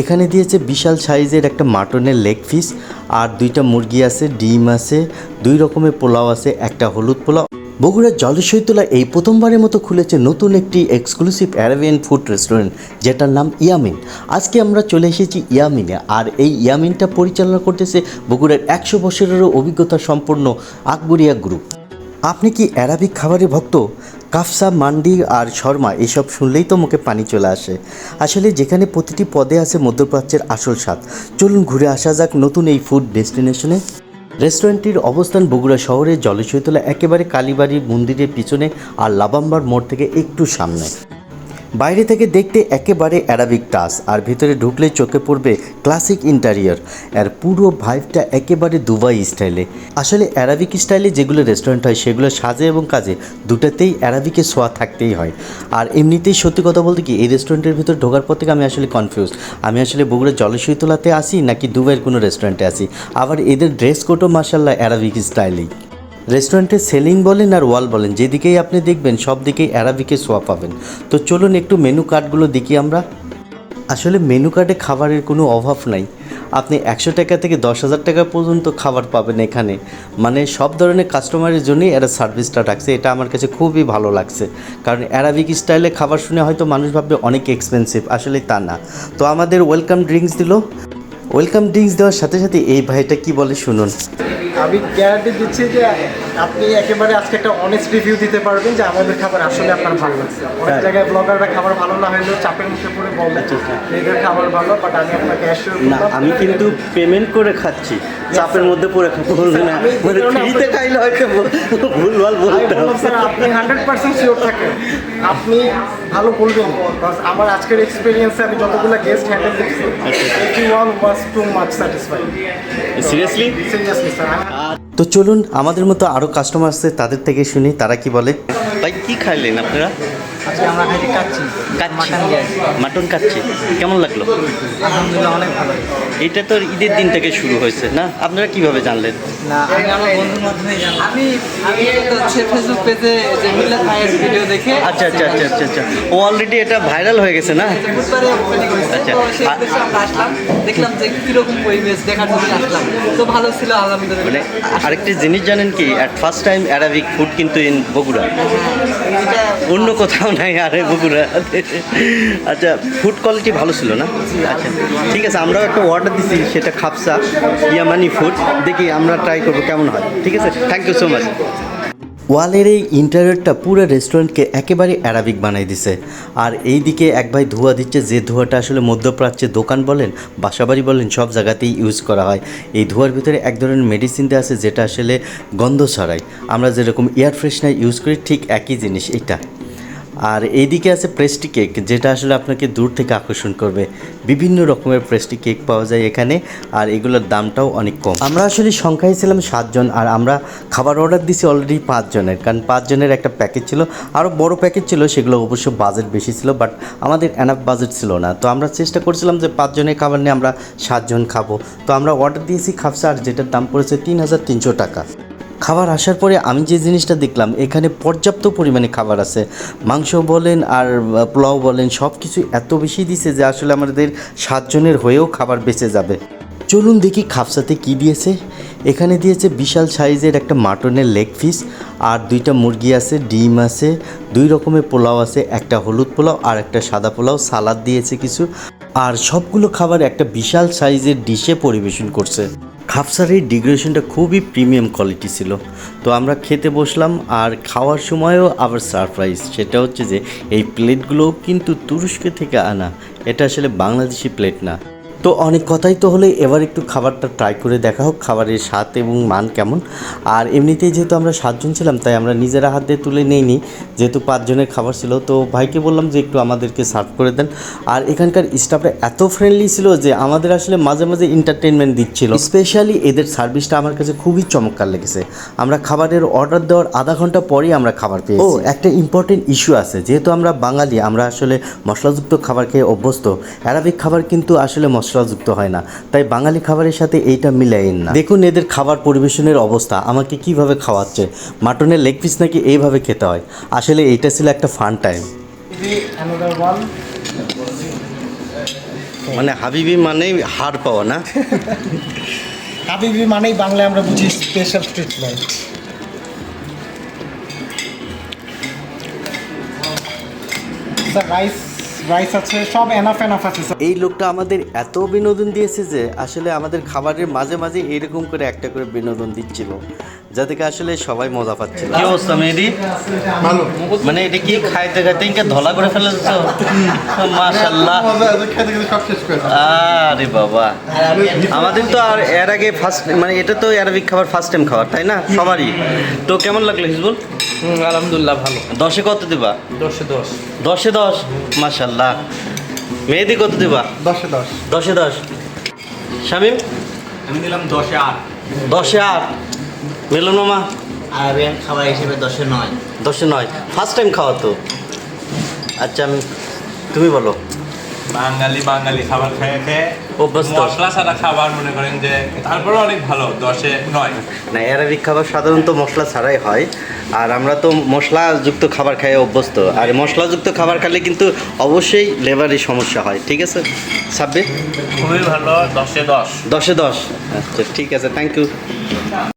এখানে দিয়েছে বিশাল সাইজের একটা মাটনের লেগ পিস আর দুইটা মুরগি আছে, ডিম আছে, দুই রকমের পোলাও আছে, একটা হলুদ পোলাও। বগুড়ার জলসৈতলা এই প্রথমবারের মতো খুলেছে নতুন একটি এক্সক্লুসিভ অ্যারাবিয়ান ফুড রেস্টুরেন্ট যেটার নাম ইয়ামিন। আজকে আমরা চলে এসেছি ইয়ামিনে, আর এই ইয়ামিনটা পরিচালনা করতেছে বগুড়ার একশো বছরেরও অভিজ্ঞতা সম্পন্ন আকবরিয়া গ্রুপ আপনি কি অ্যারাবিক খাবারের ভক্ত? কাফসা, মান্ডি আর শর্মা এসব শুনলেই তো মুখে পানি চলে আসে। আসলে যেখানে প্রতিটি পদে আছে মধ্যপ্রাচ্যের আসল স্বাদ। চলুন ঘুরে আসা যাক নতুন এই ফুড ডেস্টিনেশনে রেস্টুরেন্টটির অবস্থান বগুড়া শহরের জলসৈতলা একেবারে কালীবাড়ি মন্দিরের পিছনে আর লাবাম্বার মোড় থেকে একটু সামনে। বাইরে থেকে দেখতে একেবারে অ্যারাবিক টাচ আর ভিতরে ঢুকলে চোখে পড়বে ক্লাসিক ইন্টারিয়ার আর পুরো ভাইবটা একেবারে দুবাই স্টাইলে আসলে অ্যারাবিক স্টাইলে যেগুলো রেস্টুরেন্ট হয়, সেগুলো সাজে এবং কাজে দুটাতেই অ্যারাবিকের সোয়া থাকতেই হয়। আর এমনিতেই সত্যি কথা বলতে কি, এই রেস্টুরেন্টের ভিতর ঢোকার পর থেকে আমি আসলে কনফিউজ আমি আসলে বগুড়া জলসৈতলাতে আসি নাকি দুবাইয়ের কোনো রেস্টুরেন্টে আসি? আবার এদের ড্রেস কোডও মার্শাল্লাহ অ্যারাবিক স্টাইলেই রেস্টুরেন্টে সেলিং বলেন আর ওয়াল বলেন, যেদিকেই আপনি দেখবেন সব দিকেই অ্যারাবিকে সোয়া পাবেন। তো চলুন একটু মেনু কার্ডগুলো দেখি আমরা। আসলে মেনু কার্ডে খাবারের কোনো অভাব নাই। আপনি একশো টাকা থেকে দশ হাজার টাকা পর্যন্ত খাবার পাবেন এখানে। মানে সব ধরনের কাস্টমারের জন্যই এরা সার্ভিসটা রাখছে। এটা আমার কাছে খুবই ভালো লাগছে। কারণ অ্যারাবিক স্টাইলে খাবার শুনে হয়তো মানুষ ভাববে অনেক এক্সপেন্সিভ আসলে তা না। তো আমাদের ওয়েলকাম ড্রিঙ্কস দিল। ওয়েলকাম ড্রিঙ্কস দেওয়ার সাথে সাথে এই ভাইটা কি বলে শুনুন। আমি গ্যারান্টি দিচ্ছি যে আপনি একেবারে আজকে একটা অনেস্ট রিভিউ দিতে পারবেন যে আমাদের খাবার আসলে আপনার ভালো লাগছে। অনেক জায়গায় ব্লগাররা খাবার ভালো না হলেও চাপের মুখে পড়ে বলে যে এদের খাবার ভালো বাট আমি আপনাকে আমি কিন্তু পেমেন্ট করে খাচ্ছি। চাপের মধ্যে পড়ে বলবে না। মানে ফ্রিতে খাইলে হয়তো ভুলভাল আমি বলতে হবে। আপনি হান্ড্রেড পার্সেন্ট শিওর থাকেন। আপনি ভালো বলবেন। আমার আজকের এক্সপিরিয়েন্সে আমি যতগুলো গেস্ট হ্যান্ডেল দেখছি everyone was too much satisfied seriously seriously sir তো চলুন আমাদের মতো আরও কাস্টমার আছে তাদের থেকে শুনি তারা কি বলে? ভাই কি খাইলেন আপনারা? আজকে আমরা খাইতে কাচ্ছি মাটন কেমন লাগল? আলহামদুলিল্লাহ অনেক ভালো এটা তো ঈদের দিন থেকে শুরু হয়েছে না? আপনারা কীভাবে জানলেন? না আমি আমার বন্ধুর মাধ্যমে আমি আমি হচ্ছে ফেসবুক পেজে যে মিল্লাত ভাইয়ের ভিডিও দেখে আচ্ছা আচ্ছা আচ্ছা আচ্ছা আচ্ছা। ও অলরেডি এটা ভাইরাল হয়ে গেছে না? আচ্ছা। আসলাম দেখলাম যে কীরকম পরিবেশ দেখার জন্য আসলাম। তো ভালো ছিল আলহামদুলিল্লাহ। মানে আরেকটি জিনিস জানেন কি? At first time Arabic food কিন্তু ইন বগুড়া। অন্য কোথাও নাই, আরে বগুড়া আচ্ছা ফুড কোয়ালিটি ভালো ছিল না? আচ্ছা ঠিক আছে, আমরাও একটা অর্ডার দিছি, সেটা খাপসা, ইয়ামানি ফুড দেখি আমরা ট্রাই করব কেমন হয়, ঠিক আছে? থ্যাংক ইউ সো মাচ ওয়ালের এই ইন্টারিয়রটা পুরো রেস্টুরেন্টকে একেবারে অ্যারাবিক বানাই দিছে। আর এই দিকে এক ভাই ধোয়া দিচ্ছে, যে ধোয়াটা আসলে মধ্যপ্রাচ্যের দোকান বলেন, বাসাবাড়ি বলেন, সব জায়গাতেই ইউজ করা হয়। এই ধোয়ার ভিতরে এক ধরনের মেডিসিন দেওয়া আছে, যেটা আসলে গন্ধ ছড়ায়। আমরা যেরকম এয়ার ফ্রেশনার ইউজ করি, ঠিক একই জিনিস এটা আর এইদিকে আছে প্রেস্টি কেক যেটা আসলে আপনাকে দূর থেকে আকর্ষণ করবে। বিভিন্ন রকমের প্রেস্টি কেক পাওয়া যায় এখানে, আর এগুলোর দামটাও অনেক কম। আমরা আসলে সংখ্যায় ছিলাম সাতজন, আর আমরা খাবার অর্ডার দিছি অলরেডি পাঁচজনের, কারণ পাঁচজনের একটা প্যাকেজ ছিল। আরও বড় প্যাকেজ ছিল, সেগুলো অবশ্য বাজেট বেশি ছিল বাট আমাদের এনাফ বাজেট ছিল না। তো আমরা চেষ্টা করছিলাম যে পাঁচজনের খাবার নিয়ে আমরা সাতজন খাব। তো আমরা অর্ডার দিয়েছি খাপসা, আর যেটার দাম পড়েছে তিন হাজার তিনশো টাকা। খাবার আসার পরে আমি যে জিনিসটা দেখলাম, এখানে পর্যাপ্ত পরিমাণে খাবার আছে। মাংস বলেন আর পোলাও বলেন সব কিছু এত বেশি দিছে যে আসলে আমাদের সাতজনের হয়েও খাবার বেঁচে যাবে। চলুন দেখি খাপসাতে কি দিয়েছে। এখানে দিয়েছে বিশাল সাইজের একটা মাটনের লেগ পিস, আর দুইটা মুরগি আছে, ডিম আছে, দুই রকমের পোলাও আছে, একটা হলুদ পোলাও আর একটা সাদা পোলাও, সালাদ দিয়েছে কিছু। আর সবগুলো খাবার একটা বিশাল সাইজের ডিশে পরিবেশন করছে। খাপসার এই ডিগ্রেশনটা খুবই প্রিমিয়াম কোয়ালিটি ছিল। তো আমরা খেতে বসলাম আর খাওয়ার সময়ও আবার সারপ্রাইজ। সেটা হচ্ছে যে এই প্লেটগুলোও কিন্তু তুরস্ক থেকে আনা। এটা আসলে বাংলাদেশি প্লেট না। তো অনেক কথাই তো হলে এবার একটু খাবারটা ট্রাই করে দেখা হোক, খাবারের স্বাদ এবং মান কেমন। আর এমনিতেই যেহেতু আমরা সাতজন ছিলাম, তাই আমরা নিজেরা হাত তুলে নেইনি। যেহেতু পাঁচজনের খাবার ছিল, তো ভাইকে বললাম যে একটু আমাদেরকে সার্ভ করে দেন। আর এখানকার স্টাফরা এত ফ্রেন্ডলি ছিল যে আমাদের আসলে মাঝে মাঝে এন্টারটেনমেন্ট দিচ্ছিল। স্পেশালি এদের সার্ভিসটা আমার কাছে খুবই চমৎকার লেগেছে। আমরা খাবারের অর্ডার দেওয়ার আধা ঘণ্টা পরেই আমরা খাবার পেয়েছি। ও, একটা ইম্পর্টেন্ট ইস্যু আছে। যেহেতু আমরা বাঙালি, আমরা আসলে মশলাযুক্ত খাবার খেয়ে অভ্যস্ত। অ্যারাবিক খাবার কিন্তু আসলে মশলাযুক্ত হয় না। তাই বাঙালি খাবারের সাথে এইটা মিলাইন না। দেখুন এদের খাবার পরিবেশনের অবস্থা, আমাকে কীভাবে খাওয়াচ্ছে? মাটনের লেগ পিস নাকি এইভাবে খেতে হয়? আসলে এইটা ছিল একটা ফান টাইম মানে হাবিবি মানেই হাড় পাওয়া না? হাবিবি মানেই বাংলায় আমরা বুঝি স্পেশাল ট্রিটমেন্ট রাইস রাইস আছে, সব এনাফ এনাফ আছে এই লোকটা আমাদের এত বিনোদন দিয়েছে যে আসলে আমাদের খাবারের মাঝে মাঝে এরকম করে একটা করে বিনোদন দিচ্ছিল। যা থেকে আসলে সবাই মজা পাচ্ছিল। কি অবস্থা মেহেদি? ভালো। মানে এটা কি খাইতে খাইতে ইনকে ধলা করে ফেলেছ? মাশাল্লাহ আরে বাবা। আমাদের তো আর এর আগে ফার্স্ট মানে এটা তো অ্যারাবিক খাবার ফার্স্ট টাইম খাবার তাই না? সবারই। তো কেমন লাগল হিজবুল? আলহামদুলিল্লাহ ভালো। দশে কত দিবা? দশে দশ। দশে দশ? মাশাল্লাহ মেহেদি কত দিবা? দশে দশ। দশে দশ। শামিম? আমি দিলাম দশে আট। দশে আট। মিলন মামা আরবিয়ান খাবার হিসেবে দশে নয়। দশে নয়। ফার্স্ট টাইম খাওয়া তো। আচ্ছা আমি তুমি বলো। বাঙালি বাঙালি খাবার খেয়ে খেয়ে অভ্যস্ত। মশলা ছাড়া খাবার মনে করেন যে তারপরে অনেক ভালো দশে নয়। না অ্যারাবিক খাবার সাধারণত মশলা ছাড়াই হয়। আর আমরা তো মশলাযুক্ত খাবার খাই অভ্যস্ত। আর মশলাযুক্ত খাবার খেলে কিন্তু অবশ্যই লেবারের সমস্যা হয় ঠিক আছে? সাব্বির? খুবই ভালো দশে দশ। দশে দশ। আচ্ছা ঠিক আছে থ্যাংক ইউ